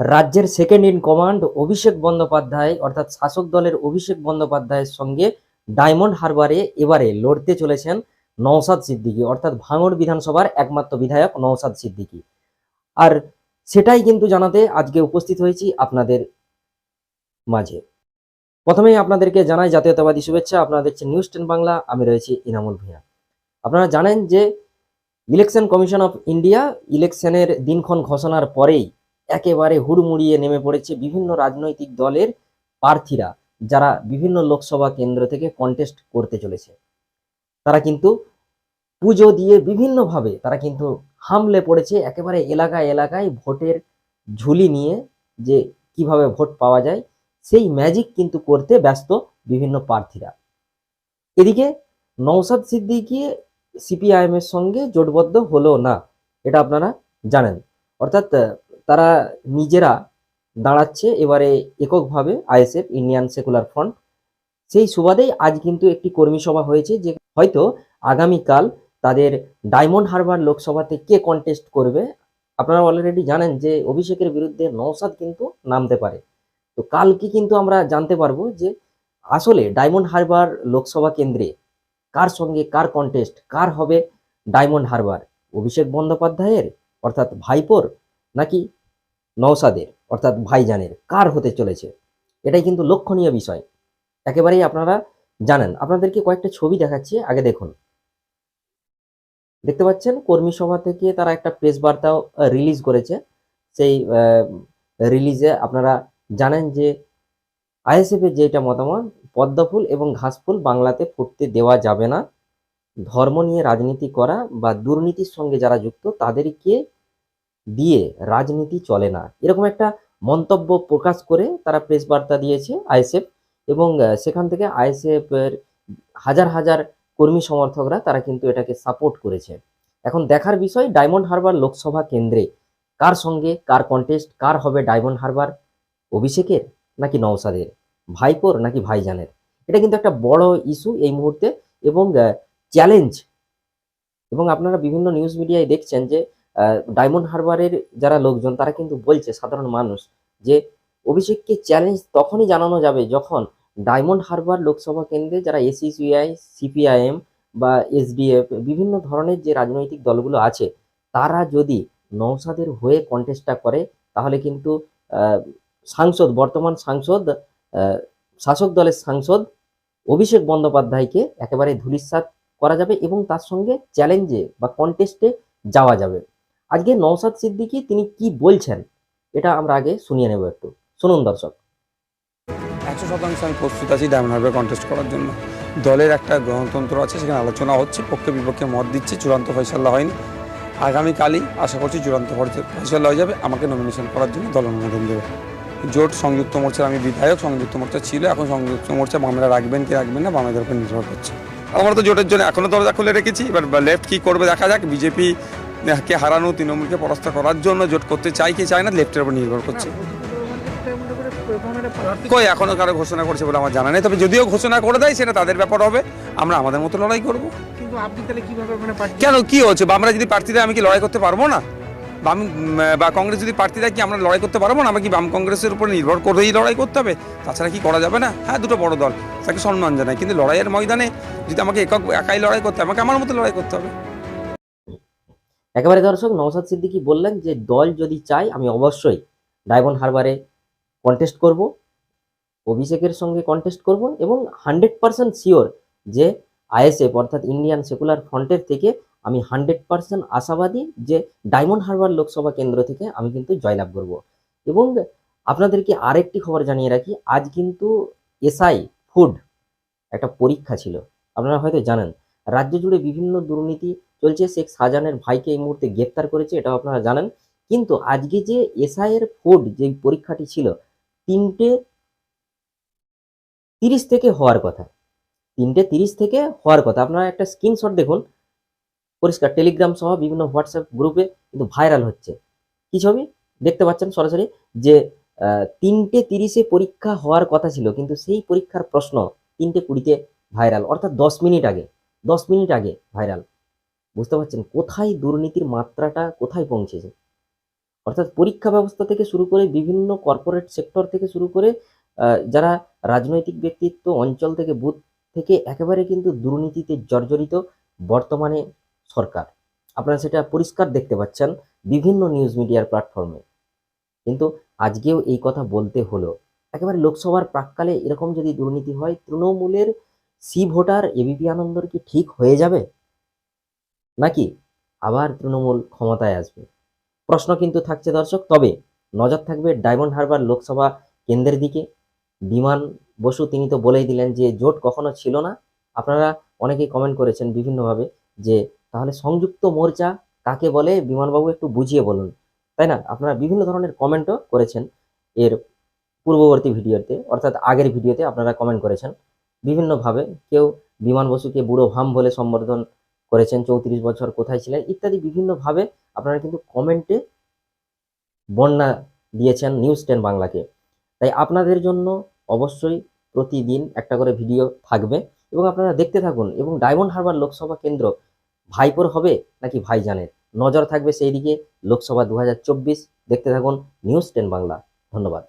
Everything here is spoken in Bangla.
রাজ্যের second in command Abhishek Bandyopadhyay, অর্থাৎ শাসক দলের অভিষেক বন্দ্যোপাধ্যায়ের সঙ্গে ডায়মন্ড হারবারে এবারে লড়তে চলেছেন নওসাদ সিদ্দিকী, অর্থাৎ ভাঙড় বিধানসভার একমাত্র বিধায়ক নওসাদ সিদ্দিকী। আর সেটাই কিন্তু জানাতে আজকে উপস্থিত হয়েছি আপনাদের মাঝে। প্রথমেই আপনাদেরকে জানাই জাতীয়তাবাদী শুভেচ্ছা, আপনারা দেখছেন নিউজ টেন বাংলা আমি রয়েছি ইনামুল ভূঁইয়া। আপনারা জানেন যে ইলেকশন কমিশন অফ ইন্ডিয়া ইলেকশনের দিনক্ষণ ঘোষণার পরেই একেবারে হুড়মুড়িয়ে নেমে পড়েছে বিভিন্ন রাজনৈতিক দলের প্রার্থীরা, যারা বিভিন্ন লোকসভা কেন্দ্র থেকে কন্টেস্ট করতে চলেছে। তারা কিন্তু পুজো দিয়ে বিভিন্নভাবে তারা কিন্তু হামলে পড়েছে, একেবারে এলাকায় এলাকায় ভোটের ঝুলি নিয়ে যে কীভাবে ভোট পাওয়া যায়, সেই ম্যাজিক কিন্তু করতে ব্যস্ত বিভিন্ন প্রার্থীরা। এদিকে নৌসাদ সিদ্দিকি সিপিআইএম এর সঙ্গে জোটবদ্ধ হলো না, এটা আপনারা জানেন। অর্থাৎ তারা নিজেরা দাঁড়াচ্ছে এবারে এককভাবে আইএসএফ ইন্ডিয়ান সেকুলার ফ্রন্ট। সেই সুবাদেই আজ কিন্তু একটি কর্মী সভা হয়েছে যে হয়তো আগামীকাল তাদের ডায়মন্ড হারবার লোকসভাতে কে কন্টেস্ট করবে, আপনারা অলরেডি জানেন যে অভিষেকের বিরুদ্ধে নৌসাদ কিন্তু নামতে পারে। তো কালকে কিন্তু আমরা জানতে পারব যে আসলে ডায়মন্ড হারবার লোকসভা কেন্দ্রে কার সঙ্গে কার কন্টেস্ট কার হবে ডায়মন্ড হারবার? অভিষেক বন্দ্যোপাধ্যায়ের, অর্থাৎ ভাইপোর, নাকি নওসাদের, অর্থাৎ ভাইজানের, কার হতে চলেছে? এটাই কিন্তু লক্ষণীয় বিষয়। একেবারেই আপনারা জানেন। আপনাদেরকে কয়েকটা ছবি দেখাচ্ছি, আগে দেখুন। দেখতে পাচ্ছেন, কর্মী সভা থেকে তারা একটা প্রেস বার্তাও রিলিজ করেছে। সেই রিলিজে আপনারা জানেন যে, আইএসএফ এর যেটা মতামত, পদ্মফুল এবং ঘাসফুল বাংলাতে ফুটতে দেওয়া যাবে না। ধর্ম নিয়ে রাজনীতি করা বা দুর্নীতির সঙ্গে যারা যুক্ত, তাদেরকে দিয়ে রাজনীতি চলে না। এরকম একটা মন্তব্য প্রকাশ করে তারা প্রেস বার্তা দিয়েছে আইএসএফ এবং সেখান থেকে আইএসএফ এর হাজার হাজার কর্মী সমর্থকরা তারা কিন্তু এটাকে সাপোর্ট করেছে। এখন দেখার বিষয় ডায়মন্ড হারবার লোকসভা কেন্দ্রে কার সঙ্গে কার কন্টেস্ট কার হবে ডায়মন্ড হারবার অভিষেকের নাকি নওসাদের ভাইপোর নাকি ভাইজানের? এটা কিন্তু একটা বড় ইস্যু এই মুহূর্তে এবং চ্যালেঞ্জ এবং আপনারা বিভিন্ন নিউজ মিডিয়ায় দেখছেন যে ডায়মন্ড হারবারের যারা লোকজন, তারা কিন্তু বলছে, সাধারণ মানুষ, যে অভিষেককে চ্যালেঞ্জ তখনই জানানো যাবে যখন ডায়মন্ড হারবার লোকসভা কেন্দ্রে যারা এসিসিআই সিপিআইএম বা এসডিএফ বিভিন্ন ধরনের যে রাজনৈতিক দলগুলো আছে, তারা যদি নৌসাদের হয়ে কন্টেস্টটা করে, তাহলে কিন্তু সাংসদ, বর্তমান সাংসদ শাসক দলের সাংসদ অভিষেক বন্দ্যোপাধ্যায়কে একেবারে ধূলিসাৎ করা যাবে এবং তার সঙ্গে চ্যালেঞ্জে বা কন্টেস্টে যাওয়া যাবে। আজকে নওসাদ সিদ্দিকি তিনি কি বলছেন, এটা আমরা আগে শুনিয়ে নেব একটু। শুনুন দর্শক। একশো শতাংশ আমি প্রস্তুত আছি ডায়মন্ড হারবার কন্টেস্ট করার জন্য। দলের একটা গণতন্ত্র আছে, সেখানে আলোচনা হচ্ছে, পক্ষে বিপক্ষে মত দিচ্ছে, চূড়ান্ত ফয়সাল্লা হয়নি। আগামীকালই আশা করছি চূড়ান্ত ফয়স- ফয়সাল্লা হয়ে যাবে, আমাকে নমিনেশন করার জন্য দল অনুমোদন দেবে। জোট সংযুক্ত মোর্চার, আমি বিধায়ক, সংযুক্ত মোর্চা ছিল, এখন সংযুক্ত মোর্চা বামেরা রাখবেন কি রাখবেন না, বামেদের উপর নির্ভর করছে। আমরা তো জোটের জন্য এখনও দরজা খুলে রেখেছি, এবার লেফট কী করবে দেখা যাক, বিজেপি কে হারানো তৃণমূলকে পরাস্ত করার জন্য জোট করতে চাই কি চায় না লেফটের উপর নির্ভর করছে। কই এখনও কারও ঘোষণা করছে বলে আমার জানা নেই তবে যদিও ঘোষণা করে দেয় সেটা তাদের ব্যাপার হবে। আমরা আমাদের মতো লড়াই করব। কেন কি হচ্ছে? বা আমরা যদি প্রার্থী দেয় আমি কি লড়াই করতে পারব না? বাম বা কংগ্রেস যদি প্রার্থী দেয় কি আমরা লড়াই করতে পারব না? আমাকে কি বাম কংগ্রেসের উপর নির্ভর করেই লড়াই করতে হবে? তাছাড়া কি করা যাবে না? হ্যাঁ দুটো বড় দল। তাকে সম্মান জানায় কিন্তু লড়াইয়ের ময়দানে যদি আমাকে একক একাই লড়াই করতে হয়, আমাকে আমার মতো লড়াই করতে হবে। একেবারে দর্শক নওসাদ সিদ্দিকী বললেন যে, দল যদি চায়, আমি অবশ্যই ডায়মন্ড হারবারে কন্টেস্ট করব, অভিষেকের সঙ্গে কন্টেস্ট করব এবং হান্ড্রেড পার্সেন্ট শিওর যে আইএসএফ অর্থাৎ ইন্ডিয়ান সেকুলার ফ্রন্টের থেকে আমি হান্ড্রেড পার্সেন্ট আশাবাদী যে ডায়মন্ড হারবার লোকসভা কেন্দ্র থেকে আমি কিন্তু জয়লাভ করব। এবং আপনাদেরকে আরেকটি খবর জানিয়ে রাখি, আজ কিন্তু এসআই ফুড একটা পরীক্ষা ছিল। আপনারা হয়তো জানেন, রাজ্য জুড়ে বিভিন্ন দুর্নীতি চলছে। শেখ শাহজাহানের ভাইকে এই মুহূর্তে গ্রেপ্তার করেছে, এটাও আপনারা জানেন। কিন্তু আজকে যে এসআই এর ফুড যে পরীক্ষাটি ছিল, তিনটে তিরিশ থেকে হওয়ার কথা। তিনটে তিরিশ থেকে হওয়ার কথা। আপনারা একটা স্ক্রিনশট দেখুন। পরিষ্কার টেলিগ্রাম সহ বিভিন্ন হোয়াটসঅ্যাপ গ্রুপে কিন্তু ভাইরাল হচ্ছে। কি ছবি? দেখতে পাচ্ছেন সরাসরি যে তিনটে তিরিশে পরীক্ষা হওয়ার কথা ছিল, কিন্তু সেই পরীক্ষার প্রশ্ন তিনটে কুড়িতে ভাইরাল অর্থাৎ দশ মিনিট আগে, দশ মিনিট আগে ভাইরাল বুঝতে পারছেন? কোথায় দুর্নীতির মাত্রাটা, কোথায় পৌঁছেছে? অর্থাৎ পরীক্ষা ব্যবস্থা থেকে শুরু করে বিভিন্ন কর্পোরেট সেক্টর থেকে শুরু করে যারা রাজনৈতিক ব্যক্তিত্ব, অঞ্চল থেকে বুথ থেকে একেবারে কিন্তু দুর্নীতিতে জর্জরিত বর্তমানে সরকার। আপনারা সেটা পরিষ্কার দেখতে পাচ্ছেন বিভিন্ন নিউজ মিডিয়ার প্ল্যাটফর্মে কিন্তু আজকেও এই কথা বলতে হলো। একেবারে লোকসভার প্রাককালে এরকম যদি দুর্নীতি হয়, তৃণমূলের সি ভোটার এবিপি আনন্দর কি ঠিক হয়ে যাবে? নাকি আবার তৃণমূল ক্ষমতায় আসবে? প্রশ্ন কিন্তু থাকছে দর্শক, তবে নজর থাকবে ডায়মন্ড হারবার লোকসভা কেন্দ্রের দিকে। বিমান বসু, তিনি তো বলেই দিলেন যে জোট কখনো ছিল না। আপনারা অনেকেই কমেন্ট করেছেন বিভিন্নভাবে যে তাহলে সংযুক্ত মোর্চা কাকে বলে? বিমানবাবু একটু বুঝিয়ে বলুন। তাই না? আপনারা বিভিন্ন ধরনের কমেন্টও করেছেন এর পূর্ববর্তী ভিডিওতে, অর্থাৎ আগের ভিডিওতে আপনারা কমেন্ট করেছেন। বিভিন্নভাবে কেউ বিমান বসুকে বুড়ো ভাম বলে সম্বোধন করেছেন, চৌত্রিশ বছর কোথায় ছিলেন, ইত্যাদি বিভিন্নভাবে আপনারা কিন্তু কমেন্টে বন্যা দিয়েছেন নিউজ টেন বাংলাকে। তাই আপনাদের জন্য অবশ্যই প্রতিদিন একটা করে ভিডিও থাকবে এবং আপনারা দেখতে থাকুন। এবং ডায়মন্ড হারবার লোকসভা কেন্দ্র ভাইপোর হবে নাকি ভাইজানের? নজর থাকবে সেই দিকে লোকসভা দু হাজার চব্বিশ, দেখতে থাকুন নিউজ টেন বাংলা। ধন্যবাদ।